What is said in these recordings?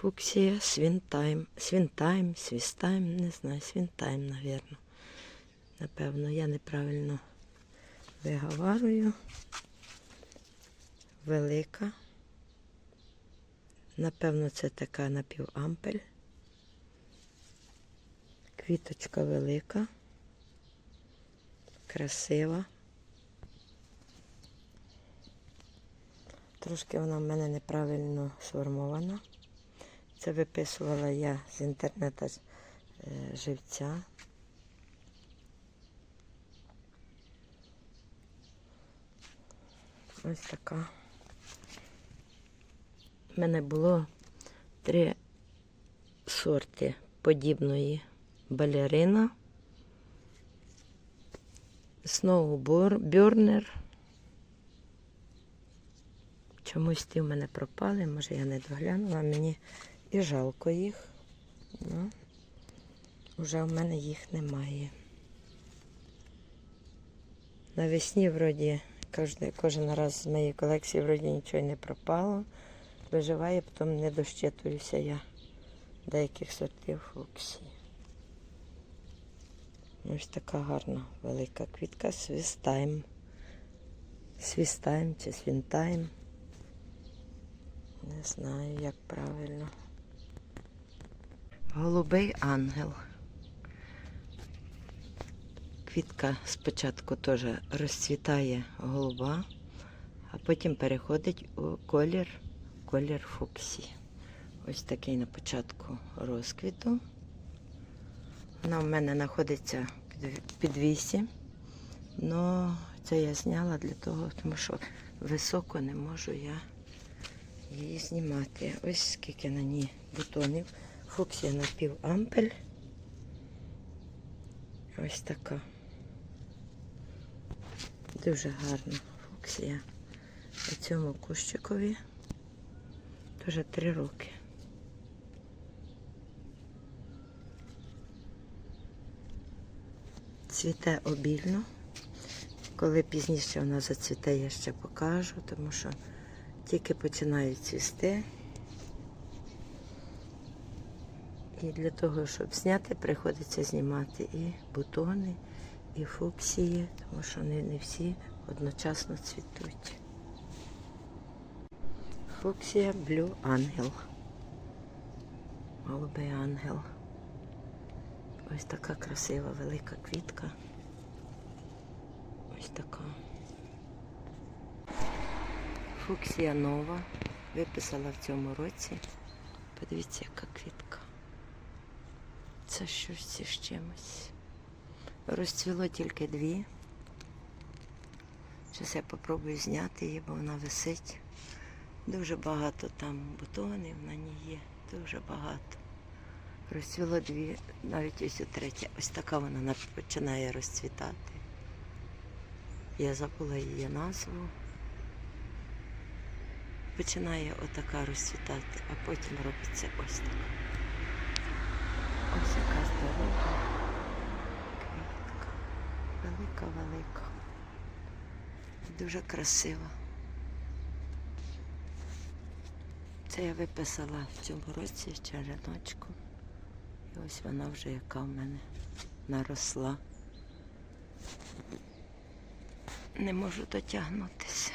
Фуксія, свінтайм, свінтайм, свістайм, не знаю, свінтайм, напевно. Напевно, я неправильно виговарюю. Велика. Напевно, це така напівампель. Квіточка велика. Красива. Трошки вона в мене неправильно сформована. Це виписувала я з інтернету е, живця. Ось така. У мене було три сорти подібної балерина. Сноубернер. Чомусь ті в мене пропали, може я не доглянула, мені і жалко їх. Ну, вже в мене їх немає. Навесні вроді кожен, кожен раз з моєї колекції вроді нічого не пропало. Виживає, потім не дощитуюся я деяких сортів фуксії. Ось така гарна велика квітка свістайм. Свістайм чи свінтайм. Не знаю, як правильно. Голубий ангел. Квітка спочатку теж розцвітає голуба, а потім переходить у колір, колір фуксі. Ось такий на початку розквіту. Вона в мене знаходиться під вісі. але це я зняла для того, тому що високо не можу я її знімати. Ось скільки на ній бутонів. Фуксія напівампель. Ось така. Дуже гарна фуксія. У цьому кущикові дуже три роки. Цвіте обільно. Коли пізніше вона зацвіте, я ще покажу, тому що тільки починають цвісти. І для того, щоб зняти, приходиться знімати і бутони, і фуксії, тому що не, не всі одночасно цвітуть. Фуксія Блю Ангел. Голубий ангел. Ось така красива велика квітка. Ось така. Фуксія нова. Виписала в цьому році. Подивіться, яка квітка. Це щось з чимось. Розцвіло тільки дві. Зараз я попробую зняти її, бо вона висить. Дуже багато там бутонів на ній є. Дуже багато. Розцвіло дві, навіть ось у третя. Ось така вона починає розцвітати. Я забула її назву. Починає отака розцвітати, а потім робиться ось така. Ось яка здорова квітка. Велика-велика. Дуже красива. Це я виписала в цьому році череночку. І ось вона вже яка в мене наросла. Не можу дотягнутися.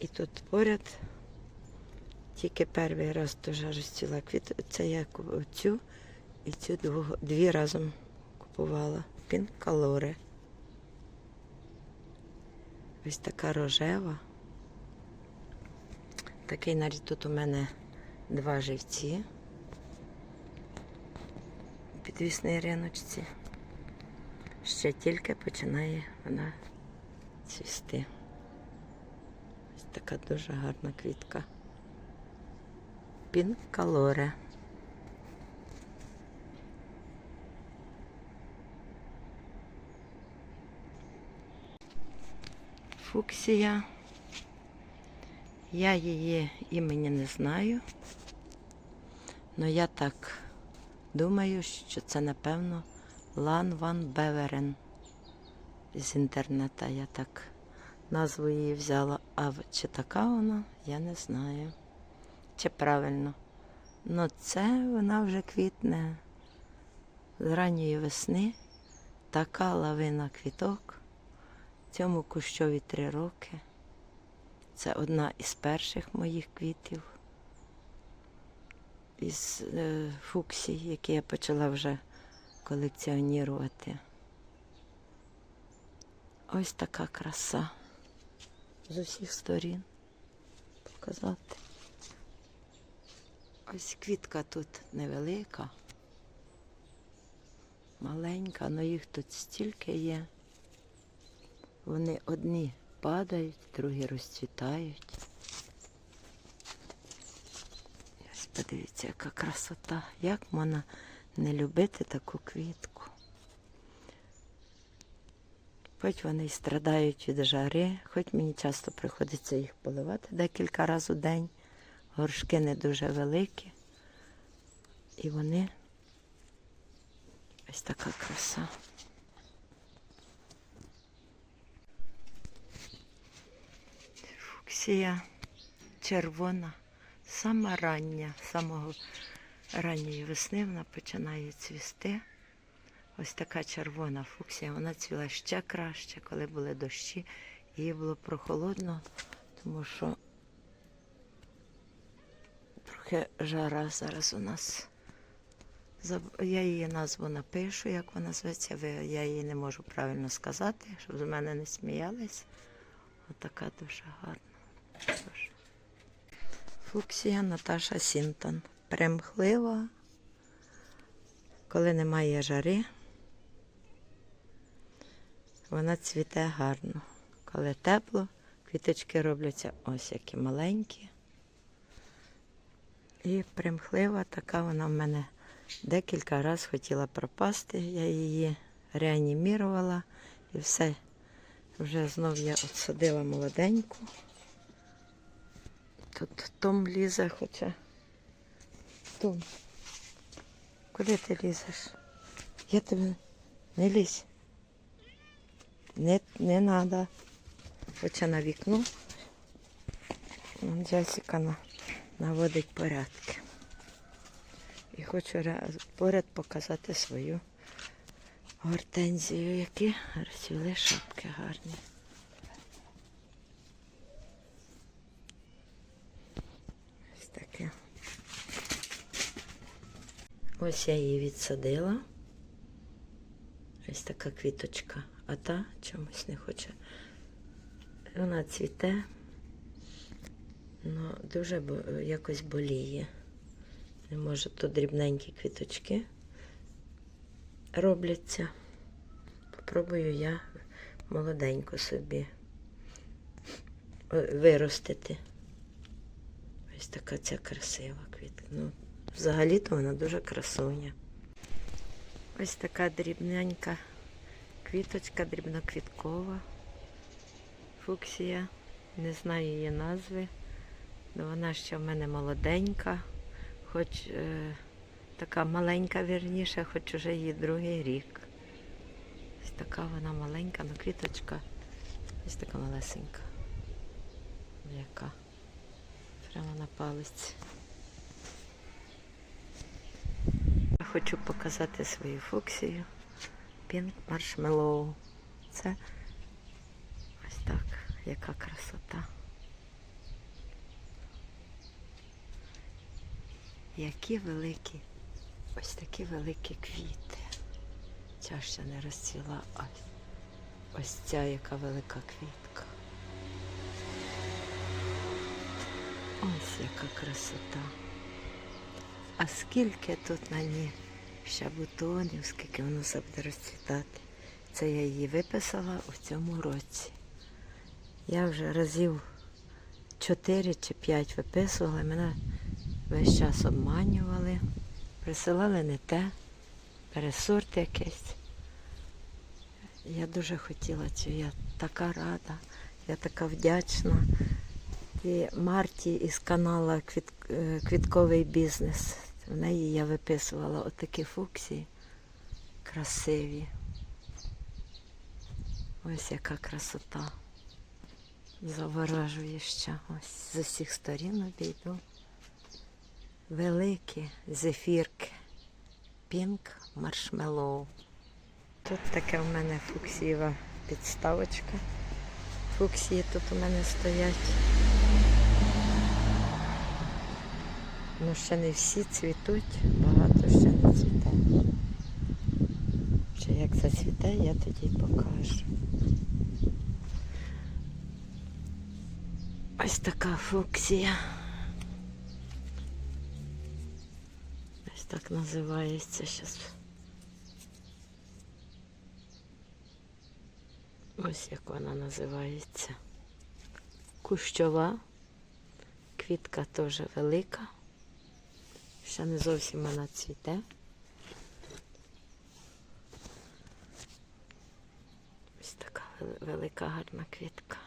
І тут поряд тільки перший раз дуже розціла квіт. Це я цю і цю дві разом купувала. Пінкалори. Ось така рожева. Такий навіть тут у мене два живці. Підвісній риночці. Ще тільки починає вона цвісти. Ось така дуже гарна квітка. Пінкалоре. Фуксія. Я її імені не знаю. але я так думаю, що це, напевно, Лан Ван Беверен з інтернету. Я так назву її взяла. А чи така вона, я не знаю. Чи правильно. Ну це вона вже квітне з ранньої весни. Така лавина квіток. Цьому кущові три роки. Це одна із перших моїх квітів із е, фуксій, які я почала вже колекціонувати. Ось така краса з усіх сторін показати. Ось квітка тут невелика, маленька, але їх тут стільки є. Вони одні падають, другі розцвітають. Ось подивіться, яка красота. Як можна не любити таку квітку? Хоч вони й страдають від жари, хоч мені часто приходиться їх поливати декілька разів у день. Горшки не дуже великі. І вони ось така краса. Фуксія червона, сама рання, самого ранньої весни вона починає цвісти. Ось така червона фуксія, вона цвіла ще краще, коли були дощі. Їй було прохолодно, тому що трохи жара зараз у нас. Я її назву напишу, як вона зветься. Я її не можу правильно сказати, щоб з мене не сміялись. Отака дуже гарна. Фуксія Наташа Сінтон. Примхлива, коли немає жари, вона цвіте гарно. Коли тепло, квіточки робляться ось які маленькі. І примхлива така вона в мене декілька разів хотіла пропасти. Я її реанімірувала і все. Вже знов я отсадила молоденьку. Тут Том лізе, хоча. Том, куди ти лізеш? Я тебе не лізь. Не, не треба. Хоча на вікно. Джесіка на, наводить порядки. І хочу поряд показати свою гортензію, які розцвіли шапки гарні. Ось таке. Ось я її відсадила. Ось така квіточка, а та чомусь не хоче. Вона цвіте, але дуже бо- якось боліє. Не може, то дрібненькі квіточки робляться. Попробую я молоденько собі е, виростити. Ось така ця красива квітка. Ну, взагалі-то вона дуже красуня. Ось така дрібненька квіточка, дрібноквіткова. Фуксія. Не знаю її назви. Але вона ще в мене молоденька, хоч е, така маленька, вірніше, хоч уже її другий рік. Ось така вона маленька, ну квіточка. Ось така малесенька. Яка. Прямо на палець. Я хочу показати свою фуксію. Pink Marshmallow. Це ось так, яка красота. Які великі, ось такі великі квіти. Ця ще не розцвіла, а ось ця яка велика квітка. Ось яка красота. А скільки тут на ній ще бутонів, скільки воно все буде розцвітати. Це я її виписала у цьому році. Я вже разів 4 чи 5 виписувала, мене весь час обманювали, присилали не те, пересорт якийсь. Я дуже хотіла цю, я така рада, я така вдячна. І Марті із каналу Квіт, е, Квітковий бізнес. В неї я виписувала отакі фуксії красиві. Ось яка красота. Заворожує ще. Ось з усіх сторін обійду. Великі зефірки. Пінк маршмеллоу. Тут таке в мене фуксієва підставочка. Фуксії тут у мене стоять. Ну, ще не всі цвітуть, багато ще не цвіте. Ще як зацвіте, я тоді покажу. Ось така фуксія. Ось так називається зараз. Ось як вона називається. Кущова. Квітка теж велика. Ще не зовсім вона цвіте. Ось така велика гарна квітка.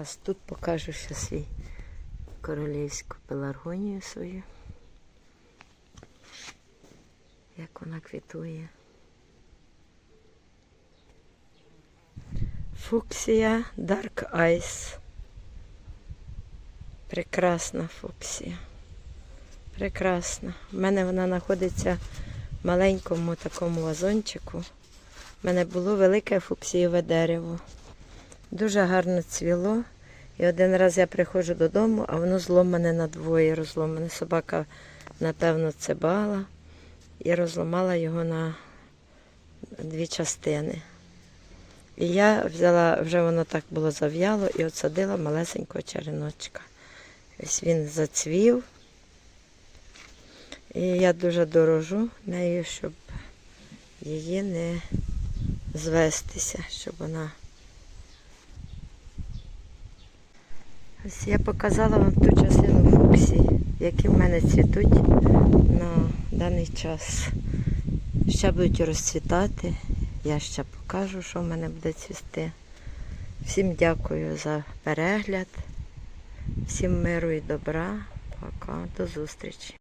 Раз тут покажу ще свій королівську пеларгонію свою. Як вона квітує. Фуксія Dark Ice. Прекрасна фуксія. Прекрасна. У мене вона знаходиться в маленькому такому вазончику. У мене було велике фуксієве дерево. Дуже гарно цвіло. І один раз я приходжу додому, а воно зломане на двоє розломане. Собака, напевно, цибала і розламала його на дві частини. І я взяла, вже воно так було зав'яло і отсадила малесенького череночка. Ось він зацвів. І я дуже дорожу нею, щоб її не звестися, щоб вона. Ось я показала вам ту частину фуксії, які в мене цвітуть на даний час. Ще будуть розцвітати. Я ще покажу, що в мене буде цвісти. Всім дякую за перегляд. Всім миру і добра. Пока. До зустрічі.